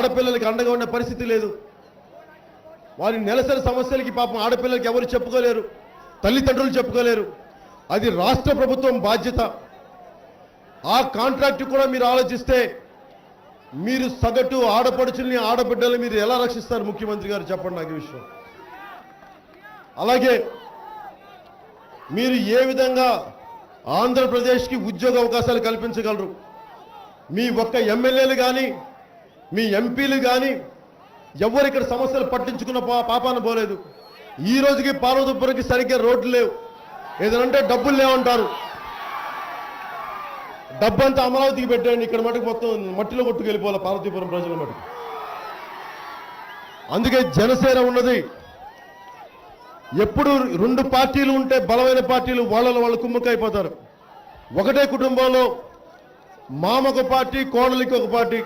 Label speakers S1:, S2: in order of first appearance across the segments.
S1: ఆడపిల్లలకి అండగా ఉండే పరిస్థితి లేదు. వారి నెలసరి సమస్యలకి పాపం ఆడపిల్లలకి ఎవరు చెప్పుకోలేరు. తల్లిదండ్రులు చెప్పుకోలేరు. అది రాష్ట్ర ప్రభుత్వం బాధ్యత. ఆ కాంట్రాక్ట్ కూడా మీరు ఆలోచిస్తే మీరు సగటు ఆడపడుచుల్ని ఆడబిడ్డల్ని మీరు ఎలా రక్షిస్తారు ముఖ్యమంత్రి గారు? చెప్పండి నాకు విషయం. అలాగే మీరు ఏ విధంగా ఆంధ్రప్రదేశ్కి ఉద్యోగ అవకాశాలు కల్పించగలరు? మీ ఒక్క ఎమ్మెల్యేలు కానీ మీ ఎంపీలు కానీ ఎవరు ఇక్కడ సమస్యలు పట్టించుకున్న పా పాపాన పోలేదు. ఈ రోజుకి పార్వతీపురంకి సరిగ్గా రోడ్లు లేవు. ఏదంటే డబ్బులు లేవంటారు. డబ్బంతా అమరావతికి పెట్టండి ఇక్కడ మటుకు మొత్తం మట్టిలో కొట్టుకెళ్ళిపోవాలి పార్వతీపురం ప్రజల మటుకు. అందుకే జనసేన ఉన్నది. ఎప్పుడు రెండు పార్టీలు ఉంటే బలమైన పార్టీలు వాళ్ళలో వాళ్ళు కుమ్ముకైపోతారు. ఒకటే కుటుంబంలో మామొక పార్టీ కోడలికి ఒక పార్టీ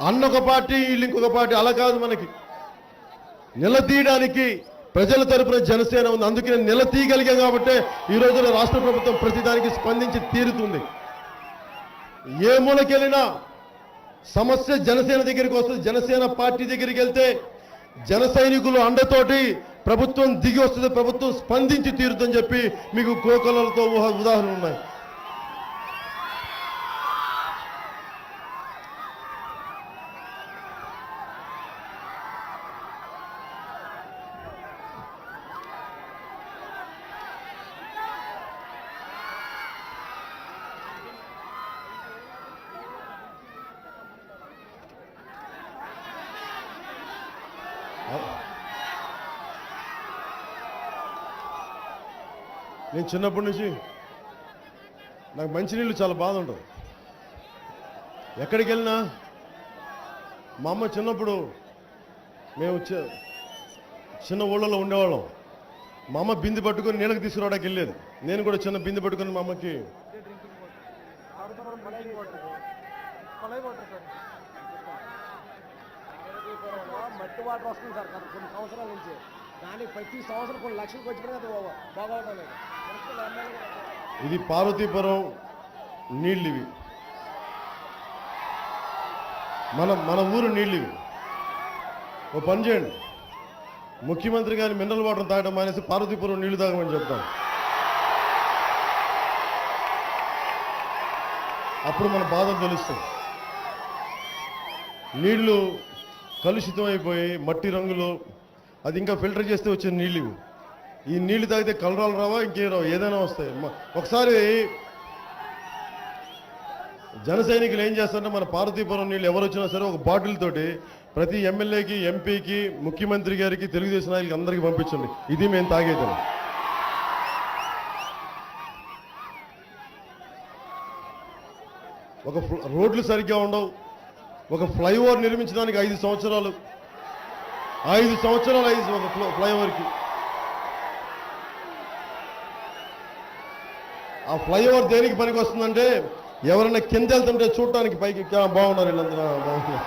S1: అన్న ఒక పార్టీ వీళ్ళు ఇంకొక పార్టీ అలా కాదు మనకి. నిలదీయడానికి ప్రజల తరపున జనసేన ఉంది. అందుకే నేను నిలతీయగలిగాం కాబట్టి ఈ రోజున రాష్ట్ర ప్రభుత్వం ప్రతిదానికి స్పందించి తీరుతుంది. ఏ మూలకెళ్ళినా సమస్య జనసేన దగ్గరికి వస్తుంది. జనసేన పార్టీ దగ్గరికి వెళ్తే జన సైనికులు అండతోటి ప్రభుత్వం దిగి వస్తుంది. ప్రభుత్వం స్పందించి తీరుతుందని చెప్పి మీకు కోకలతో ఊహ- ఉదాహరణలు ఉన్నాయి. నేను చిన్నప్పటి నుంచి నాకు మంచినీళ్ళు చాలా బాధ ఉండవు ఎక్కడికి వెళ్ళినా మా అమ్మ చిన్నప్పుడు మేము చిన్న ఊళ్ళలో ఉండేవాళ్ళం. మా అమ్మ బింది పట్టుకొని నీళ్ళకి తీసుకురావడానికి వెళ్ళేది. నేను కూడా చిన్న బింది పట్టుకొని మా అమ్మకి
S2: మట్టి వాటర్ వస్తుంది సార్ కొన్ని సంవత్సరాల నుంచి. దానికి ప్రతి సంవత్సరం కొన్ని లక్షలకు ఖర్చు పెడితే అది బాగోవడం లేదు
S1: ఇది పార్వతీపురం నీళ్ళు ఇవి మన మన ఊరు నీళ్ళు ఇవి ఓ పని చేయండి. ముఖ్యమంత్రి గారి మినరల్ వాటర్ తాగడం మానేసి పార్వతీపురం నీళ్ళు తాగమని చెప్తాం. అప్పుడు మన బాధ తెలుస్తుంది. నీళ్ళు కలుషితం అయిపోయి మట్టి రంగులో అది ఇంకా ఫిల్టర్ చేస్తే వచ్చే నీళ్ళు ఇవి. ఈ నీళ్ళు తాగితే కలరాలు రావా ఇంకేం రావు? ఏదైనా వస్తాయి. ఒకసారి జన సైనికులు ఏం చేస్తారంటే మన పార్వతీపురం నీళ్ళు ఎవరు వచ్చినా సరే ఒక బాటిల్ తోటి ప్రతి ఎమ్మెల్యేకి ఎంపీకి ముఖ్యమంత్రి గారికి తెలుగుదేశం నాయకులకి అందరికీ పంపించండి. ఇది మేము తాగేది. ఒక రోడ్లు సరిగ్గా ఉండవు. ఒక ఫ్లైఓవర్ నిర్మించడానికి ఐదు సంవత్సరాలు. ఐదు సంవత్సరాలు ఐదు ఒక ఫ్లైఓవర్కి. ఆ ఫ్లైఓవర్ దేనికి పనికి వస్తుందంటే ఎవరైనా కింద వెళ్తుంటే చూడటానికి పైకి బాగున్నారు వీళ్ళందరూ. బాగున్నారు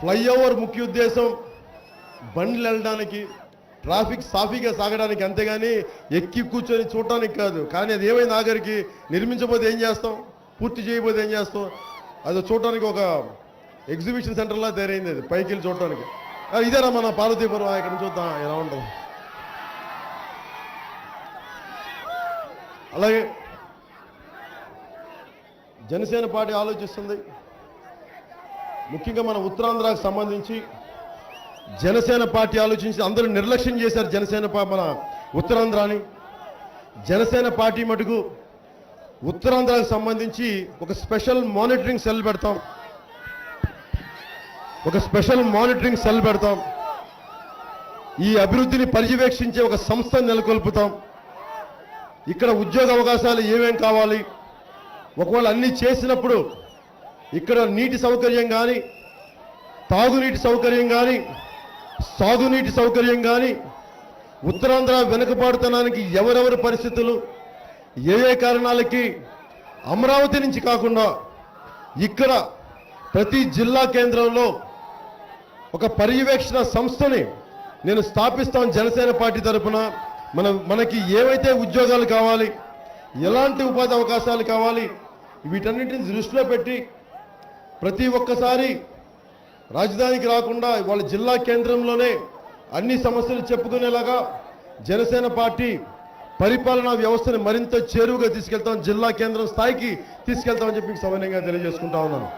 S1: ఫ్లైఓవర్ ముఖ్య ఉద్దేశం బండ్లు వెళ్ళడానికి ట్రాఫిక్ సాఫీగా సాగడానికి అంతేగాని ఎక్కి కూర్చొని చూడటానికి కాదు. కానీ అది ఏమైంది ఆఖరికి నిర్మించబోతే ఏం చేస్తాం? పూర్తి చేయబోతే ఏం చేస్తాం? అది చూడటానికి ఒక ఎగ్జిబిషన్ సెంటర్లా తయారైంది అది. పైకి వెళ్ళి చూడటానికి. ఇదేనా మన పార్వతీపురం ఇక్కడ చూద్దాం ఎలా ఉంటుంది అలాగే జనసేన పార్టీ ఆలోచిస్తుంది. ముఖ్యంగా మన ఉత్తరాంధ్రకు సంబంధించి జనసేన పార్టీ ఆలోచించి అందరూ నిర్లక్ష్యం చేశారు జనసేన మన ఉత్తరాంధ్రాని. జనసేన పార్టీ మటుకు ఉత్తరాంధ్రకు సంబంధించి ఒక స్పెషల్ మానిటరింగ్ సెల్ పెడతాం. ఒక స్పెషల్ మానిటరింగ్ సెల్ పెడతాం. ఈ అభివృద్ధిని పర్యవేక్షించే ఒక సంస్థ నెలకొల్పుతాం. ఇక్కడ ఉద్యోగ అవకాశాలు ఏమేం కావాలి? ఒకవేళ అన్ని చేసినప్పుడు ఇక్కడ నీటి సౌకర్యం కానీ తాగునీటి సౌకర్యం కానీ సాగునీటి సౌకర్యం కానీ ఉత్తరాంధ్ర వెనుకబాటుతనానికి ఎవరెవరి పరిస్థితులు ఏ ఏ కారణాలకి అమరావతి నుంచి కాకుండా ఇక్కడ ప్రతి జిల్లా కేంద్రంలో ఒక పర్యవేక్షణ సంస్థని నేను స్థాపిస్తాను జనసేన పార్టీ తరఫున మన మనకి ఏవైతే ఉద్యోగాలు కావాలి ఎలాంటి ఉపాధి అవకాశాలు కావాలి వీటన్నిటిని దృష్టిలో పెట్టి ప్రతి ఒక్కసారి రాజధానికి రాకుండా వాళ్ళ జిల్లా కేంద్రంలోనే అన్ని సమస్యలు చెప్పుకునేలాగా జనసేన పార్టీ పరిపాలనా వ్యవస్థను మరింత చేరువుగా తీసుకెళ్తాం జిల్లా కేంద్రం స్థాయికి తీసుకెళ్తామని చెప్పి మీకు తెలియజేసుకుంటా ఉన్నాను.